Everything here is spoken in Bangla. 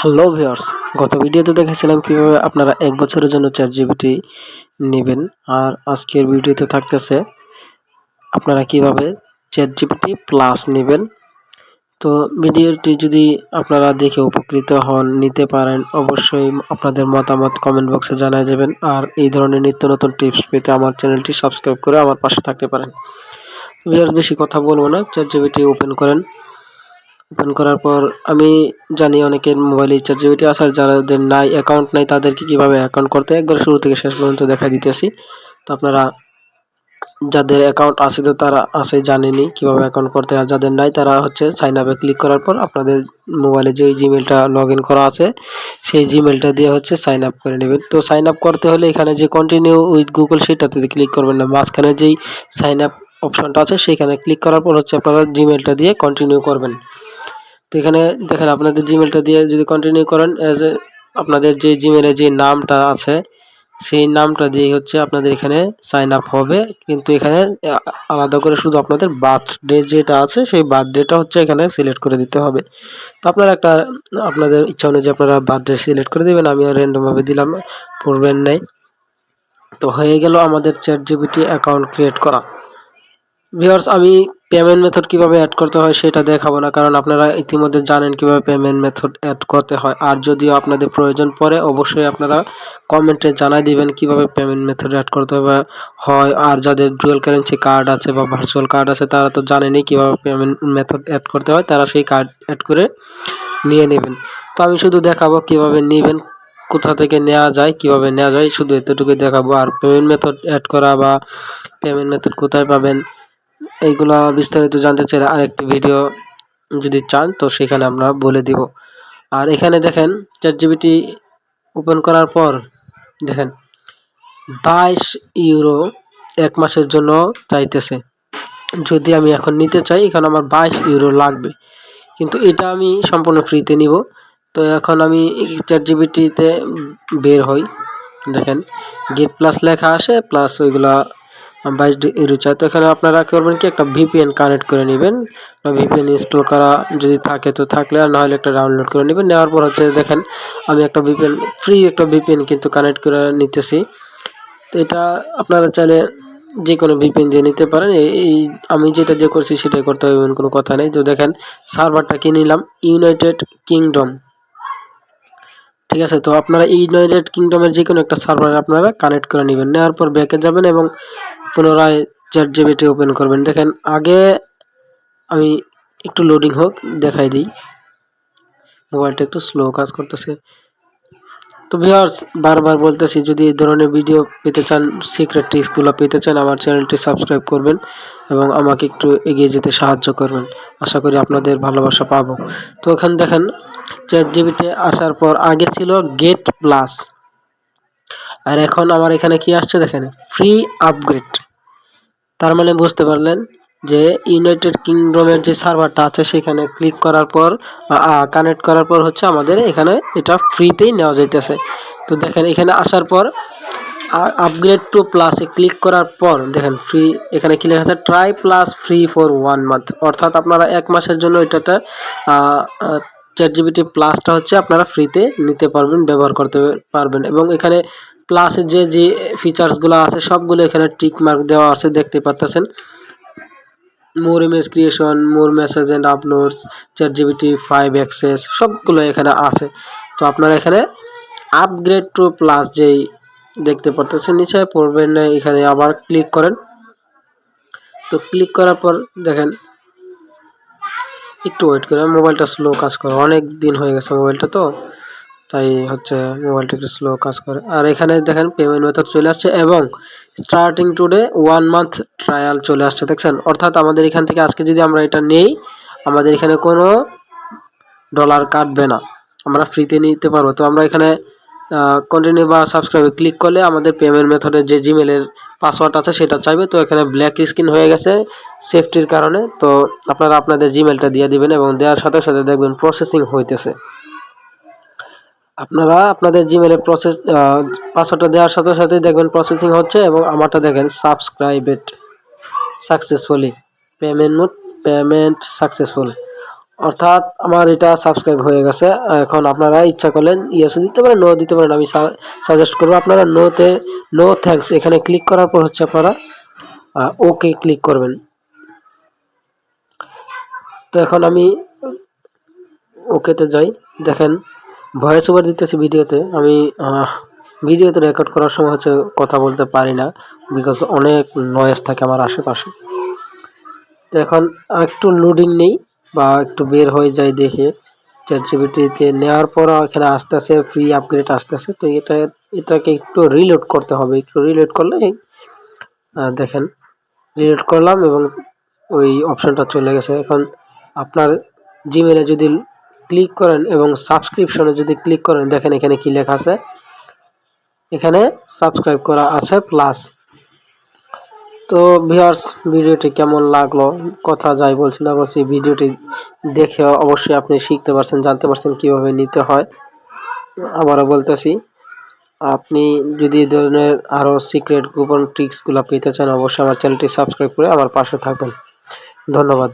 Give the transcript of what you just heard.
হ্যালো ভিউয়ার্স গত ভিডিওতে দেখেছিলাম কীভাবে আপনারা এক বছরের জন্য চ্যাট জিপিটি নেবেন। আর আজকের ভিডিওতে থাকতেছে আপনারা কীভাবে চ্যাট জিপিটি প্লাস নেবেন। তো ভিডিওটি যদি আপনারা দেখে উপকৃত হন, নিতে পারেন, অবশ্যই আপনাদের মতামত কমেন্ট বক্সে জানিয়ে যাবেন। আর এই ধরনের নিত্য নতুন টিপস পেতে আমার চ্যানেলটি সাবস্ক্রাইব করে আমার পাশে থাকতে পারেন। ভিউয়ার্স বেশি কথা বলব না। চ্যাট জিপিটি ওপেন করেন। ওপেন করার পর আমি জানি অনেকের মোবাইলে চার জিবিটি আসার যাদের নাই অ্যাকাউন্ট নাই, তাদেরকে কীভাবে অ্যাকাউন্ট করতে একবার শুরু থেকে শেষ পর্যন্ত দেখা দিতেছি। তো আপনারা যাদের অ্যাকাউন্ট আছে তো তারা আছে, জানেনি কীভাবে অ্যাকাউন্ট করতে আর যাদের নাই, তারা হচ্ছে সাইন আপে ক্লিক করার পর আপনাদের মোবাইলে যে জিমেলটা লগ ইন করা আছে, সেই জিমেলটা দিয়ে হচ্ছে সাইন আপ করে নেবেন। তো সাইন আপ করতে হলে এখানে যে কন্টিনিউ উইথ গুগল সেটাতে ক্লিক করবেন না। মাঝখানে যেই সাইন আপ অপশনটা আছে, সেখানে ক্লিক করার পর হচ্ছে আপনারা জিমেলটা দিয়ে কন্টিনিউ করবেন। তো এখানে দেখেন, আপনাদের জিমেলটা দিয়ে যদি কন্টিনিউ করেন অ্যাজ আপনাদের যে জিমেলে যে নামটা আছে, সেই নামটা দিয়ে হচ্ছে আপনাদের এখানে সাইন আপ হবে। কিন্তু এখানে আলাদা করে শুধু আপনাদের বার্থডে যেটা আছে, সেই বার্থডেটা হচ্ছে এখানে সিলেক্ট করে দিতে হবে। তো আপনারা একটা, আপনাদের ইচ্ছা অনুযায়ী আপনারা বার্থডে সিলেক্ট করে দেবেন, আমি র্যান্ডমভাবে দিলাম, পড়বেন নাই। তো হয়ে গেল আমাদের চ্যাট জিবিটি অ্যাকাউন্ট ক্রিয়েট করা। ভিউয়ার্স আমি পেমেন্ট মেথড কীভাবে অ্যাড করতে হয় সেটা দেখাবো না, কারণ আপনারা ইতিমধ্যে জানেন কীভাবে পেমেন্ট মেথড অ্যাড করতে হয়। আর যদিও আপনাদের প্রয়োজন পড়ে, অবশ্যই আপনারা কমেন্টে জানাই দিবেন কীভাবে পেমেন্ট মেথড অ্যাড করতে হয়, আর যাদের ডুয়েল কারেন্সি কার্ড আছে বা ভার্চুয়াল কার্ড আছে, তারা তো জানেনই কীভাবে পেমেন্ট মেথড অ্যাড করতে হয়, তারা সেই কার্ড অ্যাড করে নিয়ে নেবেন। তো আমি শুধু দেখাবো কীভাবে নেবেন, কোথা থেকে নেওয়া যায়, কীভাবে নেওয়া যায়, শুধু এতটুকুই দেখাবো। আর পেমেন্ট মেথড অ্যাড করা বা পেমেন্ট মেথড কোথায় পাবেন এইগুলা বিস্তারিত জানতে চাইলে আরেকটি ভিডিও যদি চান, তো সেখানে আমরা বলে দিব। আর এখানে দেখেন চার জিবিটি ওপেন করার পর দেখেন, বাইশ ইউরো এক মাসের জন্য চাইতেছে। যদি আমি এখন নিতে চাই এখানে আমার বাইশ ইউরো লাগবে। কিন্তু এটা আমি সম্পূর্ণ ফ্রিতে নিব। তো এখন আমি চার জিবিটিতে বের হই। দেখেন গেট প্লাস লেখা আসে প্লাস ওইগুলা বাইশ চাই তো এখানে আপনারা করবেন কি, একটা ভিপিএন কানেক্ট করে নেবেন। ভিপিএন ইনস্টল করা যদি থাকে, তো থাকলে আর নাহলে একটা ডাউনলোড করে নেবেন। নেওয়ার পর হচ্ছে দেখেন, আমি একটা ভিপিএন ফ্রি একটা ভিপিএন কিন্তু কানেক্ট করে নিতেছি। তো এটা আপনারা চাইলে যে কোনো ভিপিএন দিয়ে নিতে পারেন। এই আমি যেটা দিয়ে করছি সেটাই করতে হবে কোনো কথা নেই। তো দেখেন সার্ভারটা কিনে নিলাম ইউনাইটেড কিংডম ঠিক আছে? তো আপনারা ইউনাইটেড কিংডমের যে কোনো একটা সার্ভারে আপনারা কানেক্ট করে নেবেন। নেওয়ার পর ব্যাকে যাবেন এবং পুনরায় চ্যাট জিবিটি ওপেন করবেন। দেখেন, আগে আমি একটু লোডিং হোক, দেখাই দিই। মোবাইলটা একটু স্লো কাজ করতেছে। তো ভিউয়ার্স বারবার বলতেছি, যদি এই ধরনের ভিডিও পেতে চান সিক্রেট টিপসগুলো পেতে চান, আমার চ্যানেলটি সাবস্ক্রাইব করবেন এবং আমাকে একটু এগিয়ে যেতে সাহায্য করবেন। আশা করি আপনাদের ভালোবাসা পাবো। তো এখানে দেখেন চ্যাট আসার পর আগে ছিল গেট প্লাস আর এখন আমার এখানে কি আসছে দেখেন? ফ্রি আপগ্রেড তার মানে বুঝতে পারলেন যে ইউনাইটেড কিংডমের যে সার্ভারটা আছে সেখানে ক্লিক করার পর কানেক্ট করার পর হচ্ছে আমাদের এখানে এটা ফ্রিতেই নেওয়া যাইতেছে। তো দেখেন এখানে আসার পর আপগ্রেড টু প্লাসে ক্লিক করার পর, দেখেন ফ্রি এখানে কি লেখা আছে? Try plus free for one month অর্থাৎ আপনারা এক মাসের জন্য এটাটা চ্যাট জিবিটি প্লাসটা হচ্ছে আপনারা ফ্রিতে নিতে পারবেন, ব্যবহার করতে পারবেন এবং এখানে প্লাসের যে যে ফিচার্সগুলো আছে, সবগুলো এখানে টিক মার্ক দেওয়া আছে, দেখতে পাচ্ছেন more image creation more message and uploads chat GPT five access সবগুলো এখানে আছে। তো আপনারা এখানে আপগ্রেড টু প্লাস যেই দেখতে পারতেছেন, নিচে পড়বেন না, এখানে আবার ক্লিক করেন। তো ক্লিক করার পর দেখেন একটু ওয়েট করে। মোবাইলটা স্লো কাজ করে। অনেক দিন হয়ে গেছে মোবাইলটা তো। তাই হচ্ছে মোবাইলটা একটু স্লো কাজ করে। আর এখানে দেখেন পেমেন্ট মেথড চলে আসছে এবং starting today one month trial চলে আসছে, দেখছেন? অর্থাৎ আমাদের এখান থেকে আজকে যদি আমরা এটা নেই, আমাদের এখানে কোনো ডলার কাটবে না। আমরা ফ্রিতে নিতে পারব। তো আমরা এখানে কন্টিনিউ বা সাবস্ক্রাইবে ক্লিক করলে আমাদের পেমেন্ট মেথডের যে জিমেলের পাসওয়ার্ড আছে সেটা চাইবে। তো এখানে ব্ল্যাক স্ক্রিন হয়ে গেছে সেফটির কারণে। তো আপনারা আপনাদের জিমেলটা দিয়ে দিবেন এবং দেওয়ার সাথে সাথে দেখবেন প্রসেসিং হইতেছে। আপনারা আপনাদের জিমেলের প্রসেস পাসওয়ার্ডটা দেওয়ার সাথে সাথে দেখবেন প্রসেসিং হচ্ছে এবং আমারটা দেখেন subscribed successfully payment mode payment successful অর্থাৎ আমার এটা সাবস্ক্রাইব হয়ে গেছে। এখন আপনারা ইচ্ছা করলেন ইয়েসও দিতে পারেন নো দিতে পারেন, আমি সাজেস্ট করব আপনারা নোতে নো থ্যাঙ্কস এখানে ক্লিক করার পর হচ্ছে আপনারা ওকে ক্লিক করবেন। তো এখন আমি ওকেতে যাই। দেখেন ভয়েস ওভার দিতেছি ভিডিওতে, আমি ভিডিওতে রেকর্ড করার সময় হচ্ছে কথা বলতে পারি না বিকজ অনেক নয়েজ থাকে আমার আশেপাশে। তো এখন একটু লোডিং নেই। বা একটু বের হয়ে যায় দেখে চ্যাট জিবিটিতে নেওয়ার পর এখানে আসতেছে ফ্রি আপগ্রেড আসতেছে। তো এটা, এটাকে একটু রিলোড করতে হবে। একটু রিলোড করলে দেখেন রিলোড করলাম এবং ওই অপশনটা চলে গেছে। এখন আপনার জিমেলে যদি ক্লিক করেন এবং সাবস্ক্রিপশনে যদি ক্লিক করেন, দেখেন এখানে কি লেখা আছে? এখানে সাবস্ক্রাইব করা আছে প্লাস তো ভিউয়ার্স, ভিডিওটি কেমন লাগল? কথা যাই বলছি না বলছি, ভিডিওটি দেখে অবশ্যই আপনি শিখতে পারছেন, জানতে পারছেন কীভাবে নিতে হয়। আবারও বলতেছি, আপনি যদি এই ধরনের আরও সিক্রেট গোপন ট্রিক্সগুলো পেতে চান, অবশ্যই আমার চ্যানেলটি সাবস্ক্রাইব করে আমার পাশে থাকবেন। ধন্যবাদ।